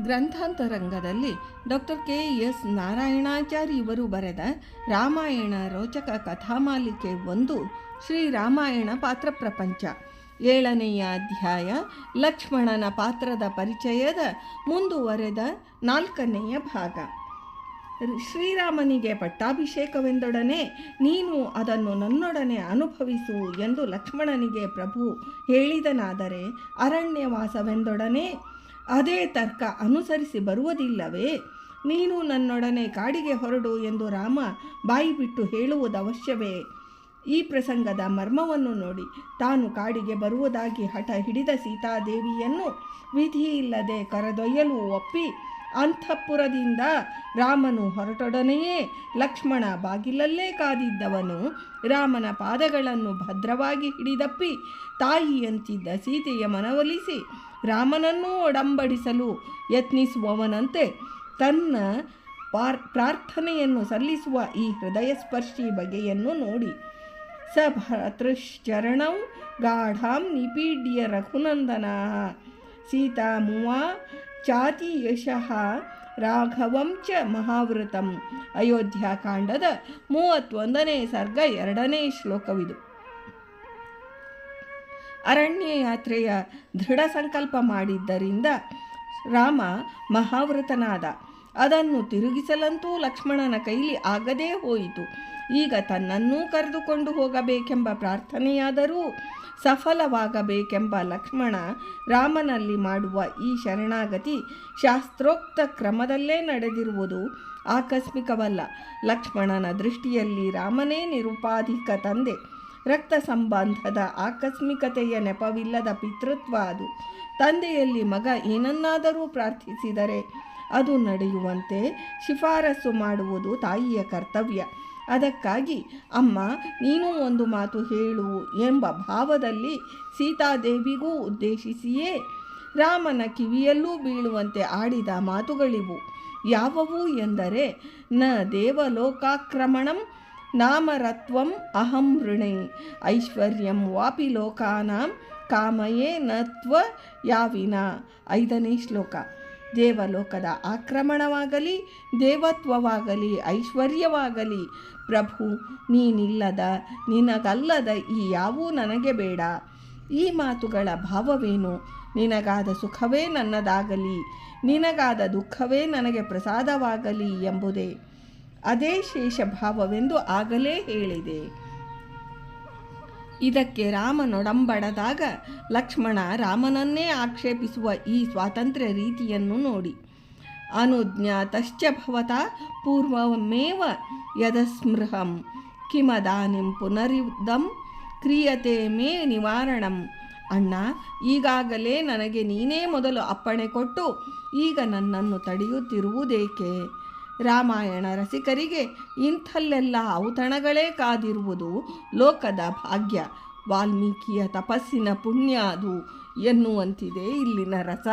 ಗ್ರಂಥಾಂತರಂಗದಲ್ಲಿ doctor K S Narayanacharya ಇವರು ಬರೆದ ರಾಮಾಯಣ ರೋಚಕ ಕಥಾಮಾಲಿಕೆ ಒಂದು ಶ್ರೀರಾಮಾಯಣ ಪಾತ್ರ ಪ್ರಪಂಚ. ಏಳನೆಯ ಅಧ್ಯಾಯ ಲಕ್ಷ್ಮಣನ ಪಾತ್ರದ ಪರಿಚಯದ ಮುಂದುವರೆದ ನಾಲ್ಕನೆಯ ಭಾಗ. ಶ್ರೀರಾಮನಿಗೆ ಪಟ್ಟಾಭಿಷೇಕವೆಂದೊಡನೆ ನೀನು ಅದನ್ನು ನನ್ನೊಡನೆ ಅನುಭವಿಸು ಎಂದು ಲಕ್ಷ್ಮಣನಿಗೆ ಪ್ರಭು ಹೇಳಿದನಾದರೆ ಅರಣ್ಯವಾಸವೆಂದೊಡನೆ ಅದೇ ತರ್ಕ ಅನುಸರಿಸಿ ಬರುವುದಿಲ್ಲವೇ? ನೀನು ನನ್ನೊಡನೆ ಕಾಡಿಗೆ ಹೊರಡು ಎಂದು ರಾಮ ಬಾಯಿ ಬಿಟ್ಟು ಹೇಳುವುದು ಅವಶ್ಯವೇ? ಈ ಪ್ರಸಂಗದ ಮರ್ಮವನ್ನು ನೋಡಿ ತಾನು ಕಾಡಿಗೆ ಬರುವುದಾಗಿ ಹಠ ಹಿಡಿದ ಸೀತಾದೇವಿಯನ್ನು ವಿಧಿಯಿಲ್ಲದೆ ಕರೆದೊಯ್ಯಲು ಒಪ್ಪಿ ಅಂತಃಪುರದಿಂದ ರಾಮನು ಹೊರಟೊಡನೆಯೇ ಲಕ್ಷ್ಮಣ ಬಾಗಿಲಲ್ಲೇ ಕಾದಿದ್ದವನು. ರಾಮನ ಪಾದಗಳನ್ನು ಭದ್ರವಾಗಿ ಹಿಡಿದಪ್ಪಿ ತಾಯಿಯಂತಿದ್ದ ಸೀತೆಯ ಮನವೊಲಿಸಿ ರಾಮನನ್ನೂ ಒಡಂಬಡಿಸಲು ಯತ್ನಿಸುವವನಂತೆ ತನ್ನ ಪಾರ್, ಪ್ರಾರ್ಥನೆಯನ್ನು ಸಲ್ಲಿಸುವ ಈ ಹೃದಯಸ್ಪರ್ಶಿ ಬಗೆಯನ್ನು ನೋಡಿ. ಸ ಭರ್ತೃಶ್ಚರಣೌ ಗಾಢಾಂ ನಿಪೀಡ್ಯ ರಘುನಂದನ ಸೀತಾಮುವಾ ಚಾತಿ ಯಶಃ ರಾಘವಂ ಚ ಮಹಾವೃತಂ. ಅಯೋಧ್ಯಾಕಾಂಡದ ಮೂವತ್ತೊಂದನೇ ಸರ್ಗ ಎರಡನೇ ಶ್ಲೋಕವಿದು. ಅರಣ್ಯ ಯಾತ್ರೆಯ ದೃಢ ಸಂಕಲ್ಪ ಮಾಡಿದ್ದರಿಂದ ರಾಮ ಮಹಾವ್ರತನಾದ. ಅದನ್ನು ತಿರುಗಿಸಲಂತೂ ಲಕ್ಷ್ಮಣನ ಕೈಲಿ ಆಗದೇ ಹೋಯಿತು. ಈಗ ತನ್ನನ್ನೂ ಕರೆದುಕೊಂಡು ಹೋಗಬೇಕೆಂಬ ಪ್ರಾರ್ಥನೆಯಾದರೂ ಸಫಲವಾಗಬೇಕೆಂಬ ಲಕ್ಷ್ಮಣ ರಾಮನಲ್ಲಿ ಮಾಡುವ ಈ ಶರಣಾಗತಿ ಶಾಸ್ತ್ರೋಕ್ತ ಕ್ರಮದಲ್ಲೇ ನಡೆದಿರುವುದು ಆಕಸ್ಮಿಕವಲ್ಲ. ಲಕ್ಷ್ಮಣನ ದೃಷ್ಟಿಯಲ್ಲಿ ರಾಮನೇ ನಿರುಪಾಧಿಕ ತಂದೆ. ರಕ್ತ ಸಂಬಂಧದ ಆಕಸ್ಮಿಕತೆಯ ನೆಪವಿಲ್ಲದ ಪಿತೃತ್ವ ಅದು. ತಂದೆಯಲ್ಲಿ ಮಗ ಏನನ್ನಾದರೂ ಪ್ರಾರ್ಥಿಸಿದರೆ ಅದು ನಡೆಯುವಂತೆ ಶಿಫಾರಸು ಮಾಡುವುದು ತಾಯಿಯ ಕರ್ತವ್ಯ. ಅದಕ್ಕಾಗಿ, ಅಮ್ಮ, ನೀನು ಒಂದು ಮಾತು ಹೇಳು ಎಂಬ ಭಾವದಲ್ಲಿ ಸೀತಾದೇವಿಗೂ ಉದ್ದೇಶಿಸಿಯೇ ರಾಮನ ಕಿವಿಯಲ್ಲೂ ಬೀಳುವಂತೆ ಆಡಿದ ಮಾತುಗಳಿವು. ಯಾವುವು ಎಂದರೆ, ನ ದೇವಲೋಕಾಕ್ರಮಣಂ ನಾಮರತ್ವಂ ಅಹಂ ಋಣೆ ಐಶ್ವರ್ಯಂ ವಾಪಿ ಲೋಕಾನಾಂ ಕಾಮಯೇ ನತ್ವ ಯಾವಿನ ಐದನೇ ಶ್ಲೋಕ ದೇವಲೋಕದ ಆಕ್ರಮಣವಾಗಲಿ ದೇವತ್ವವಾಗಲಿ ಐಶ್ವರ್ಯವಾಗಲಿ ಪ್ರಭು ನೀನಿಲ್ಲದ ನಿನಗಲ್ಲದ ಈ ಯಾವೂ ನನಗೆ ಬೇಡ। ಈ ಮಾತುಗಳ ಭಾವವೇನು? ನಿನಗಾದ ಸುಖವೇ ನನ್ನದಾಗಲಿ, ನಿನಗಾದ ದುಃಖವೇ ನನಗೆ ಪ್ರಸಾದವಾಗಲಿ ಎಂಬುದೇ। ಅದೇ ಶೇಷಭಾವವೆಂದು ಆಗಲೇ ಹೇಳಿದೆ. ಇದಕ್ಕೆ ರಾಮನೊಡಂಬಡದಾಗ ಲಕ್ಷ್ಮಣ ರಾಮನನ್ನೇ ಆಕ್ಷೇಪಿಸುವ ಈ ಸ್ವಾತಂತ್ರ್ಯ ರೀತಿಯನ್ನು ನೋಡಿ. ಅನುಜ್ಞಾತಶ್ಚ ಭವತ ಪೂರ್ವಮೇವ ಯದಸ್ಮೃಹಂ. ಕಿಮದಾನಿಂ ಪುನರಿದಂ ಕ್ರಿಯತೆ ಮೇ ನಿವಾರಣಂ. ಅಣ್ಣ, ಈಗಾಗಲೇ ನನಗೆ ನೀನೇ ಮೊದಲು ಅಪ್ಪಣೆ ಕೊಟ್ಟು ಈಗ ನನ್ನನ್ನು ತಡೆಯುತ್ತಿರುವುದೇಕೆ? ರಾಮಾಯಣ ರಸಿಕರಿಗೆ ಇಂಥಲ್ಲೆಲ್ಲ ಔತಣಗಳೇ ಕಾದಿರುವುದು ಲೋಕದ ಭಾಗ್ಯ. ವಾಲ್ಮೀಕಿಯ ತಪಸ್ಸಿನ ಪುಣ್ಯ ಅದು ಎನ್ನುವಂತಿದೆ ಇಲ್ಲಿನ ರಸ.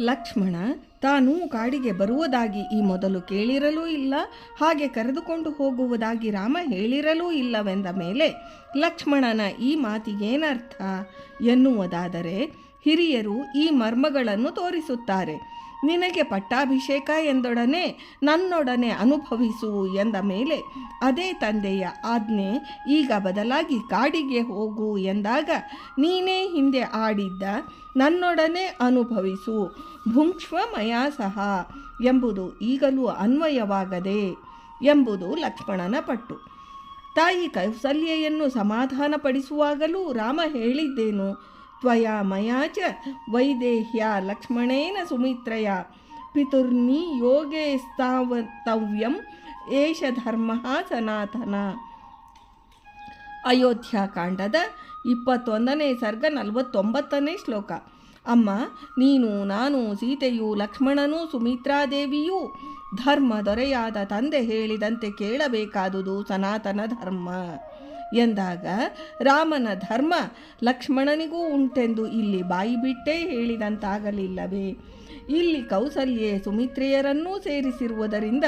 ಲಕ್ಷ್ಮಣ ತಾನು ಕಾಡಿಗೆ ಬರುವುದಾಗಿ ಈ ಮೊದಲು ಕೇಳಿರಲೂ ಇಲ್ಲ. ಹಾಗೆ ಕರೆದುಕೊಂಡು ಹೋಗುವುದಾಗಿ ರಾಮ ಹೇಳಿರಲೂ ಇಲ್ಲವೆಂದ ಮೇಲೆ ಲಕ್ಷ್ಮಣನ ಈ ಮಾತಿಗೇನರ್ಥ? ಎನ್ನುವುದಾದರೆ ಹಿರಿಯರು ಈ ಮರ್ಮಗಳನ್ನು ತೋರಿಸುತ್ತಾರೆ. ನಿನಗೆ ಪಟ್ಟಾಭಿಷೇಕ ಎಂದೊಡನೆ ನನ್ನೊಡನೆ ಅನುಭವಿಸು ಎಂದ ಮೇಲೆ ಅದೇ ತಂದೆಯ ಆಜ್ಞೆ ಈಗ ಬದಲಾಗಿ ಕಾಡಿಗೆ ಹೋಗು ಎಂದಾಗ ನೀನೇ ಹಿಂದೆ ಆಡಿದ್ದ ನನ್ನೊಡನೆ ಅನುಭವಿಸು. ಭುಂಕ್ಷ್ವಮಯ ಸಹ ಎಂಬುದು ಈಗಲೂ ಅನ್ವಯವಾಗದೆ ಎಂಬುದು ಲಕ್ಷ್ಮಣನ ಪಟ್ಟು. ತಾಯಿ ಕೌಸಲ್ಯೆಯನ್ನು ಸಮಾಧಾನಪಡಿಸುವಾಗಲೂ ರಾಮ ಹೇಳಿದ್ದೇನು? ತ್ವಯಾ ಮಯಾ ಚ ವೈದೇಹ್ಯ ಲಕ್ಷ್ಮಣೇನ ಸುಮಿತ್ರಯ ಪಿತುರ್ನಿ ಯೋಗೇ ಸ್ಥಾವತವ್ಯಂ ಏಷ ಧರ್ಮ ಸನಾತನ. ಅಯೋಧ್ಯಾಕಾಂಡದ ಇಪ್ಪತ್ತೊಂದನೇ ಸರ್ಗ ನಲವತ್ತೊಂಬತ್ತನೇ ಶ್ಲೋಕ. ಅಮ್ಮ, ನೀನು, ನಾನು, ಸೀತೆಯು, ಲಕ್ಷ್ಮಣನೂ, ಸುಮಿತ್ರಾದೇವಿಯೂ, ಧರ್ಮ ದೊರೆಯಾದ ತಂದೆ ಹೇಳಿದಂತೆ ಕೇಳಬೇಕಾದುದು ಸನಾತನ ಧರ್ಮ. ಎಂದಾಗ ರಾಮನ ಧರ್ಮ ಲಕ್ಷ್ಮಣನಿಗೂ ಉಂಟೆಂದು ಇಲ್ಲಿ ಬಾಯಿ ಬಿಟ್ಟೇ ಹೇಳಿದಂತಾಗಲಿಲ್ಲವೇ. ಇಲ್ಲಿ ಕೌಸಲ್ಯೆ ಸುಮಿತ್ರೆಯರನ್ನೂ ಸೇರಿಸಿರುವುದರಿಂದ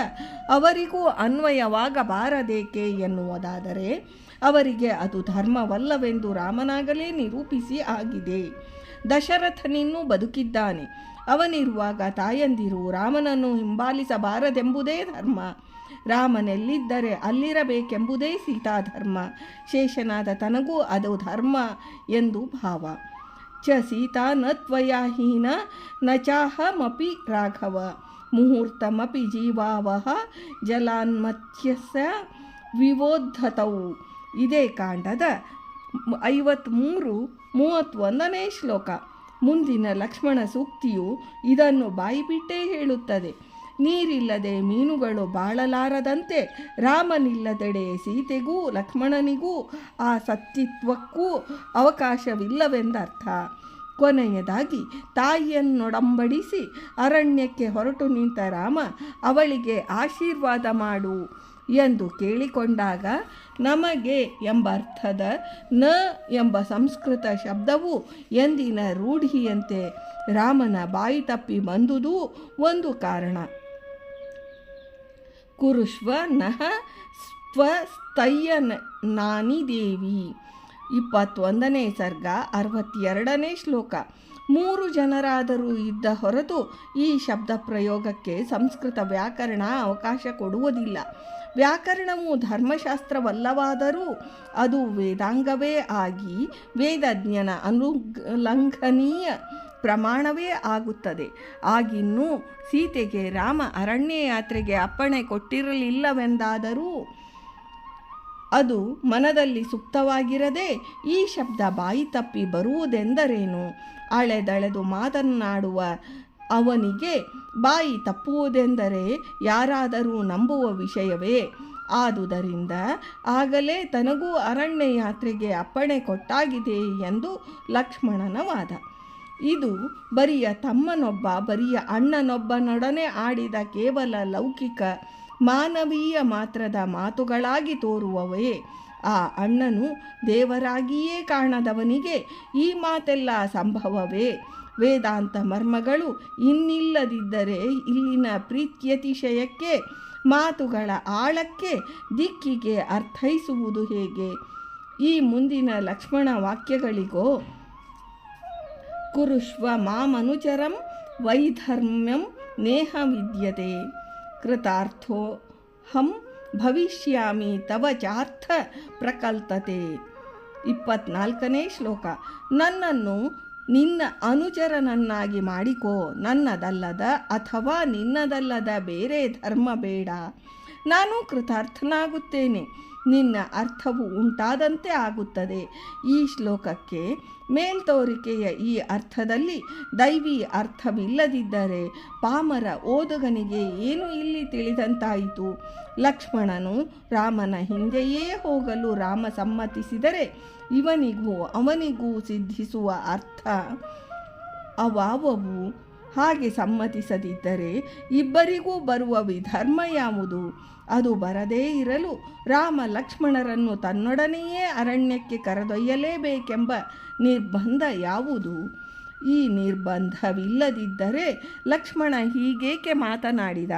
ಅವರಿಗೂ ಅನ್ವಯವಾಗಬಾರದೇಕೆ ಎನ್ನುವುದಾದರೆ ಅವರಿಗೆ ಅದು ಧರ್ಮವಲ್ಲವೆಂದು ರಾಮನಾಗಲೇ ನಿರೂಪಿಸಿ ಆಗಿದೆ. ದಶರಥನಿನ್ನೂ ಬದುಕಿದ್ದಾನೆ. ಅವನಿರುವಾಗ ತಾಯಂದಿರು ರಾಮನನ್ನು ಹಿಂಬಾಲಿಸಬಾರದೆಂಬುದೇ ಧರ್ಮ. ರಾಮನೆಲ್ಲಿದ್ದರೆ ಅಲ್ಲಿರಬೇಕೆಂಬುದೇ ಸೀತಾಧರ್ಮ. ಶೇಷನಾದ ತನಗೂ ಅದು ಧರ್ಮ ಎಂದು ಭಾವ. ಚ ಸೀತಾ ನ ತ್ವಯಾ ಹೀನ ನ ಚಾಹಮಪಿ ರಾಘವ. ಮುಹೂರ್ತಮಪಿ ಜೀವಾವಹ ಜಲಾನ್ಮತ್ಯಸ ವಿವೋದ್ಧತವು ಇದೇ ಕಾಂಡದ ಐವತ್ತ್ಮೂರು ಮೂವತ್ತೊಂದನೇ ಶ್ಲೋಕ. ಮುಂದಿನ ಲಕ್ಷ್ಮಣ ಸೂಕ್ತಿಯು ಇದನ್ನು ಬಾಯಿಬಿಟ್ಟೇ ಹೇಳುತ್ತದೆ. ನೀರಿಲ್ಲದೆ ಮೀನುಗಳು ಬಾಳಲಾರದಂತೆ ರಾಮನಿಲ್ಲದೆಡೆ ಸೀತೆಗೂ ಲಕ್ಷ್ಮಣನಿಗೂ ಆ ಸತ್ಯತ್ವಕ್ಕೂ ಅವಕಾಶವಿಲ್ಲವೆಂದರ್ಥ. ಕೊನೆಯದಾಗಿ ತಾಯಿಯನ್ನೊಡಂಬಡಿಸಿ ಅರಣ್ಯಕ್ಕೆ ಹೊರಟು ನಿಂತ ರಾಮ ಅವಳಿಗೆ ಆಶೀರ್ವಾದ ಮಾಡು ಎಂದು ಕೇಳಿಕೊಂಡಾಗ ನಮಗೆ ಎಂಬ ಅರ್ಥದ ನ ಎಂಬ ಸಂಸ್ಕೃತ ಶಬ್ದವು ಎಂದಿನ ರೂಢಿಯಂತೆ ರಾಮನ ಬಾಯಿ ತಪ್ಪಿ ಬಂದುದೂ ಒಂದು ಕಾರಣ. ಕುರುಷ್ವ ನಹ ಸ್ವಸ್ತಯ್ಯ ನಾನಿ ದೇವಿ. ಇಪ್ಪತ್ತೊಂದನೇ ಸರ್ಗ, ಅರವತ್ತೆರಡನೇ ಶ್ಲೋಕ. ಮೂರು ಜನರಾದರೂ ಇದ್ದ ಹೊರತು ಈ ಶಬ್ದ ಪ್ರಯೋಗಕ್ಕೆ ಸಂಸ್ಕೃತ ವ್ಯಾಕರಣ ಅವಕಾಶ ಕೊಡುವುದಿಲ್ಲ. ವ್ಯಾಕರಣವು ಧರ್ಮಶಾಸ್ತ್ರವಲ್ಲವಾದರೂ ಅದು ವೇದಾಂಗವೇ ಆಗಿ ವೇದಜ್ಞನ ಅನುಲಂಘನೀಯ ಪ್ರಮಾಣವೇ ಆಗುತ್ತದೆ. ಆಗಿನ್ನೂ ಸೀತೆಗೆ ರಾಮ ಅರಣ್ಯ ಯಾತ್ರೆಗೆ ಅಪ್ಪಣೆ ಕೊಟ್ಟಿರಲಿಲ್ಲವೆಂದಾದರೂ ಅದು ಮನದಲ್ಲಿ ಸುಪ್ತವಾಗಿರದೆ ಈ ಶಬ್ದ ಬಾಯಿ ತಪ್ಪಿ ಬರುವುದೆಂದರೇನು? ಅಳೆದಳೆದು ಮಾತನಾಡುವ ಅವನಿಗೆ ಬಾಯಿ ತಪ್ಪುವುದೆಂದರೆ ಯಾರಾದರೂ ನಂಬುವ ವಿಷಯವೇ? ಆದುದರಿಂದ ಆಗಲೇ ತನಗೂ ಅರಣ್ಯ ಯಾತ್ರೆಗೆ ಅಪ್ಪಣೆ ಕೊಟ್ಟಾಗಿದೆ ಎಂದು ಲಕ್ಷ್ಮಣನ ವಾದ. ಇದು ಬರಿಯ ತಮ್ಮನೊಬ್ಬ, ಬರಿಯ ಅಣ್ಣನೊಬ್ಬನೊಡನೆ ಆಡಿದ ಕೇವಲ ಲೌಕಿಕ, ಮಾನವೀಯ ಮಾತ್ರದ ಮಾತುಗಳಾಗಿ ತೋರುವವೇ. ಆ ಅಣ್ಣನು ದೇವರಾಗಿಯೇ ಕಾಣದವನಿಗೆ ಈ ಮಾತೆಲ್ಲ ಸಂಭವವೇ. ವೇದಾಂತ ಮರ್ಮಗಳು ಇನ್ನಿಲ್ಲದಿದ್ದರೆ ಇಲ್ಲಿನ ಪ್ರೀತ್ಯತಿಶಯಕ್ಕೆ, ಮಾತುಗಳ ಆಳಕ್ಕೆ ದಿಕ್ಕಿಗೆ ಅರ್ಥೈಸುವುದು ಹೇಗೆ? ಈ ಮುಂದಿನ ಲಕ್ಷ್ಮಣ ವಾಕ್ಯಗಳಿಗೋ ಕುರುಷ್ವ ಮಾಮನುಚರಂ ವೈಧರ್ಮ್ಯಂ ನೇಹ ವಿದ್ಯತೆ. ಕೃತಾರ್ಥೋಹಂ ಭವಿಷ್ಯಾಮಿ ತವ ಚಾರ್ಥ ಪ್ರಕಲ್ಪತೆ ಇಪ್ಪತ್ನಾಲ್ಕನೇ ಶ್ಲೋಕ. ನನ್ನನ್ನು ನಿನ್ನ ಅನುಚರನನ್ನಾಗಿ ಮಾಡಿಕೋ. ನನ್ನದಲ್ಲದ ಅಥವಾ ನಿನ್ನದಲ್ಲದ ಬೇರೆ ಧರ್ಮ ಬೇಡ. ನಾನು ಕೃತಾರ್ಥನಾಗುತ್ತೇನೆ. ನಿನ್ನ ಅರ್ಥವು ಉಂಟಾದಂತೆ ಆಗುತ್ತದೆ. ಈ ಶ್ಲೋಕಕ್ಕೆ ಮೇಲ್ತೋರಿಕೆಯ ಈ ಅರ್ಥದಲ್ಲಿ ದೈವಿ ಅರ್ಥವಿಲ್ಲದಿದ್ದರೆ ಪಾಮರ ಓದುಗನಿಗೆ ಏನು ಇಲ್ಲಿ ತಿಳಿದಂತಾಯಿತು? ಲಕ್ಷ್ಮಣನು ರಾಮನ ಹಿಂದೆಯೇ ಹೋಗಲು ರಾಮ ಸಮ್ಮತಿಸಿದರೆ ಇವನಿಗೂ ಅವನಿಗೂ ಸಿದ್ಧಿಸುವ ಅರ್ಥ ಅವಾವವು ಹಾಗೆ ಸಮ್ಮತಿಸದಿದ್ದರೆ ಇಬ್ಬರಿಗೂ ಬರುವ ವಿಧರ್ಮ ಯಾವುದು? ಅದು ಬರದೇ ಇರಲು ರಾಮ ಲಕ್ಷ್ಮಣರನ್ನು ತನ್ನೊಡನೆಯೇ ಅರಣ್ಯಕ್ಕೆ ಕರೆದೊಯ್ಯಲೇಬೇಕೆಂಬ ನಿರ್ಬಂಧ ಯಾವುದು? ಈ ನಿರ್ಬಂಧವಿಲ್ಲದಿದ್ದರೆ ಲಕ್ಷ್ಮಣ ಹೀಗೇಕೆ ಮಾತನಾಡಿದ?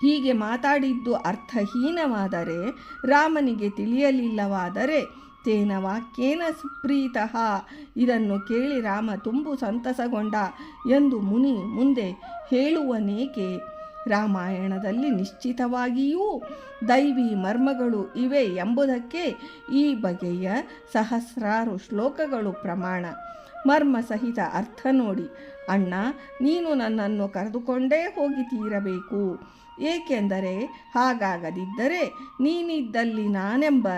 ಹೀಗೆ ಮಾತಾಡಿದ್ದು ಅರ್ಥಹೀನವಾದರೆ ರಾಮನಿಗೆ ತಿಳಿಯಲಿಲ್ಲವಾದರೆ ತೇನ ವಾಕ್ಯೇನ ಸುಪ್ರೀತಃ? ಇದನ್ನು ಕೇಳಿ ರಾಮ ತುಂಬು ಸಂತಸಗೊಂಡ. ಎಂದು ಮುನಿ ಮುಂದೆ ಹೇಳುವನೇಕೆ? ರಾಮಾಯಣದಲ್ಲಿ ನಿಶ್ಚಿತವಾಗಿಯೂ ದೈವಿ ಮರ್ಮಗಳು ಇವೆ ಎಂಬುದಕ್ಕೆ ಈ ಬಗೆಯ ಸಹಸ್ರಾರು ಶ್ಲೋಕಗಳು ಪ್ರಮಾಣ. ಮರ್ಮ ಸಹಿತ ಅರ್ಥ ನೋಡಿ. ಅಣ್ಣ, ನೀನು ನನ್ನನ್ನು ಕರೆದುಕೊಂಡೇ ಹೋಗಿ ತೀರಬೇಕು. ಏಕೆಂದರೆ ಹಾಗಾಗದಿದ್ದರೆ ನೀನಿದ್ದಲ್ಲಿ ನಾನೆಂಬ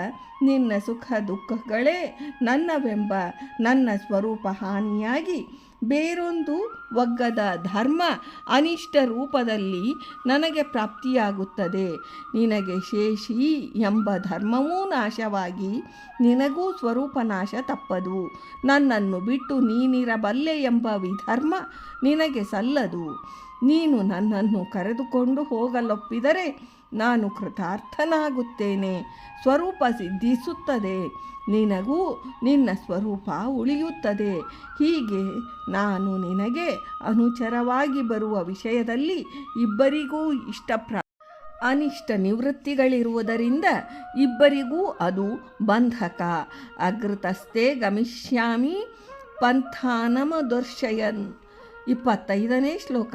ನಿನ್ನ ಸುಖ ದುಃಖಗಳೇ ನನ್ನವೆಂಬ ನನ್ನ ಸ್ವರೂಪ ಹಾನಿಯಾಗಿ ಬೇರೊಂದು ಒಗ್ಗದ ಧರ್ಮ ಅನಿಷ್ಟ ರೂಪದಲ್ಲಿ ನನಗೆ ಪ್ರಾಪ್ತಿಯಾಗುತ್ತದೆ. ನಿನಗೆ ಶೇಷಿ ಎಂಬ ಧರ್ಮವೂ ನಾಶವಾಗಿ ನಿನಗೂ ಸ್ವರೂಪ ನಾಶ ತಪ್ಪದು. ನನ್ನನ್ನು ಬಿಟ್ಟು ನೀನಿರಬಲ್ಲೆ ಎಂಬ ವಿಧರ್ಮ ನಿನಗೆ ಸಲ್ಲದು. ನೀನು ನನ್ನನ್ನು ಕರೆದುಕೊಂಡು ಹೋಗಲೊಪ್ಪಿದರೆ ನಾನು ಕೃತಾರ್ಥನಾಗುತ್ತೇನೆ. ಸ್ವರೂಪ ಸಿದ್ಧಿಸುತ್ತದೆ. ನಿನಗೂ ನಿನ್ನ ಸ್ವರೂಪ ಉಳಿಯುತ್ತದೆ. ಹೀಗೆ ನಾನು ನಿನಗೆ ಅನುಚರವಾಗಿ ಬರುವ ವಿಷಯದಲ್ಲಿ ಇಬ್ಬರಿಗೂ ಇಷ್ಟಪ್ರ ಅನಿಷ್ಟ ನಿವೃತ್ತಿಗಳಿರುವುದರಿಂದ ಇಬ್ಬರಿಗೂ ಅದು ಬಂಧಕ. ಅಗೃತಸ್ಥೆ ಗಮಿಷ್ಯಾಮಿ ಪಂಥಾನಮದರ್ಶಯನ್ ಇಪ್ಪತ್ತೈದನೇ ಶ್ಲೋಕ.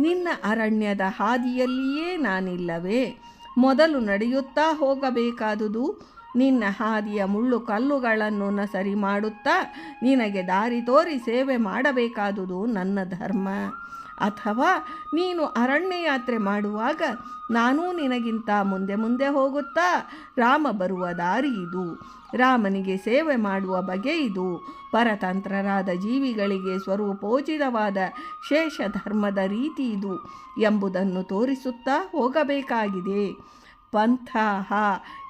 ನಿನ್ನ ಅರಣ್ಯದ ಹಾದಿಯಲ್ಲಿಯೇ ನಾನಿಲ್ಲವೇ. ಮೊದಲು ನಡೆಯುತ್ತಾ ಹೋಗಬೇಕಾದುದು. ನಿನ್ನ ಹಾದಿಯ ಮುಳ್ಳು ಕಲ್ಲುಗಳನ್ನು ಸರಿ ಮಾಡುತ್ತಾ ನಿನಗೆ ದಾರಿ ತೋರಿ ಸೇವೆ ಮಾಡಬೇಕಾದುದು ನನ್ನ ಧರ್ಮ. ಅಥವಾ ನೀನು ಅರಣ್ಯ ಯಾತ್ರೆ ಮಾಡುವಾಗ ನಾನೂ ನಿನಗಿಂತ ಮುಂದೆ ಮುಂದೆ ಹೋಗುತ್ತಾ? ರಾಮ ಬರುವ ದಾರಿ ಇದು. ರಾಮನಿಗೆ ಸೇವೆ ಮಾಡುವ ಬಗೆ ಇದು. ಪರತಂತ್ರರಾದ ಜೀವಿಗಳಿಗೆ ಸ್ವರೂಪೋಚಿತವಾದ ಶೇಷ ಧರ್ಮದ ರೀತಿ ಇದು. ಎಂಬುದನ್ನು ತೋರಿಸುತ್ತಾ ಹೋಗಬೇಕಾಗಿದೆ. ಪಂಥಾಹ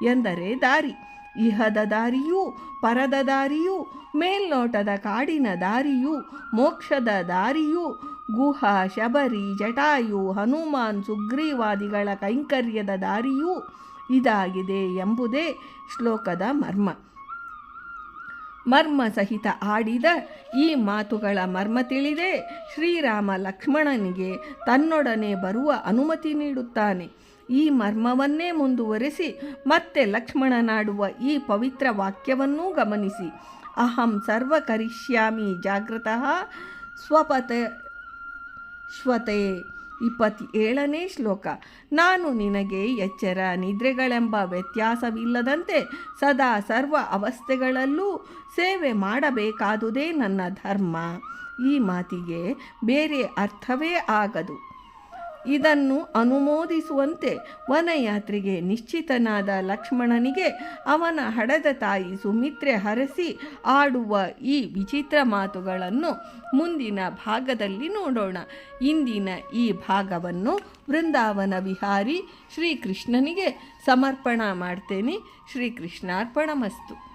ಎಂದರೆ ದಾರಿ. ಇಹದ ದಾರಿಯೂ ಪರದ ದಾರಿಯೂ, ಮೇಲ್ನೋಟದ ಕಾಡಿನ ದಾರಿಯೂ, ಮೋಕ್ಷದ ದಾರಿಯೂ, ಗುಹ, ಶಬರಿ, ಜಟಾಯು, ಹನುಮಾನ್, ಸುಗ್ರೀವಾದಿಗಳ ಕೈಂಕರ್ಯದ ದಾರಿಯೂ ಇದಾಗಿದೆ ಎಂಬುದೇ ಶ್ಲೋಕದ ಮರ್ಮ. ಮರ್ಮ ಸಹಿತ ಆಡಿದ ಈ ಮಾತುಗಳ ಮರ್ಮ ತಿಳಿದೇ ಶ್ರೀರಾಮ ಲಕ್ಷ್ಮಣನಿಗೆ ತನ್ನೊಡನೆ ಬರುವ ಅನುಮತಿ ನೀಡುತ್ತಾನೆ. ಈ ಮರ್ಮವನ್ನೇ ಮುಂದುವರೆಸಿ ಮತ್ತೆ ಲಕ್ಷ್ಮಣನಾಡುವ ಈ ಪವಿತ್ರ ವಾಕ್ಯವನ್ನೂ ಗಮನಿಸಿ. ಅಹಂ ಸರ್ವ ಕರಿಷ್ಯಾಮಿ ಜಾಗೃತಃ ಸ್ವಪತ, ಶ್ವತೆ. ಇಪ್ಪತ್ತೇಳನೇ ಶ್ಲೋಕ. ನಾನು ನಿನಗೆ ಎಚ್ಚರ ನಿದ್ರೆಗಳೆಂಬ ವ್ಯತ್ಯಾಸವಿಲ್ಲದಂತೆ ಸದಾ ಸರ್ವ ಅವಸ್ಥೆಗಳಲ್ಲೂ ಸೇವೆ ಮಾಡಬೇಕಾದುದೇ ನನ್ನ ಧರ್ಮ. ಈ ಮಾತಿಗೆ ಬೇರೆ ಅರ್ಥವೇ ಆಗದು. ಇದನ್ನು ಅನುಮೋದಿಸುವಂತೆ ವನಯಾತ್ರೆಗೆ ನಿಶ್ಚಿತನಾದ ಲಕ್ಷ್ಮಣನಿಗೆ ಅವನ ಹಡದ ತಾಯಿ ಸುಮಿತ್ರೆ ಹರಸಿ ಆಡುವ ಈ ವಿಚಿತ್ರ ಮಾತುಗಳನ್ನು ಮುಂದಿನ ಭಾಗದಲ್ಲಿ ನೋಡೋಣ. ಇಂದಿನ ಈ ಭಾಗವನ್ನು ವೃಂದಾವನ ವಿಹಾರಿ ಶ್ರೀಕೃಷ್ಣನಿಗೆ ಸಮರ್ಪಣ ಮಾಡ್ತೇನೆ. ಶ್ರೀಕೃಷ್ಣಾರ್ಪಣ ಮಸ್ತು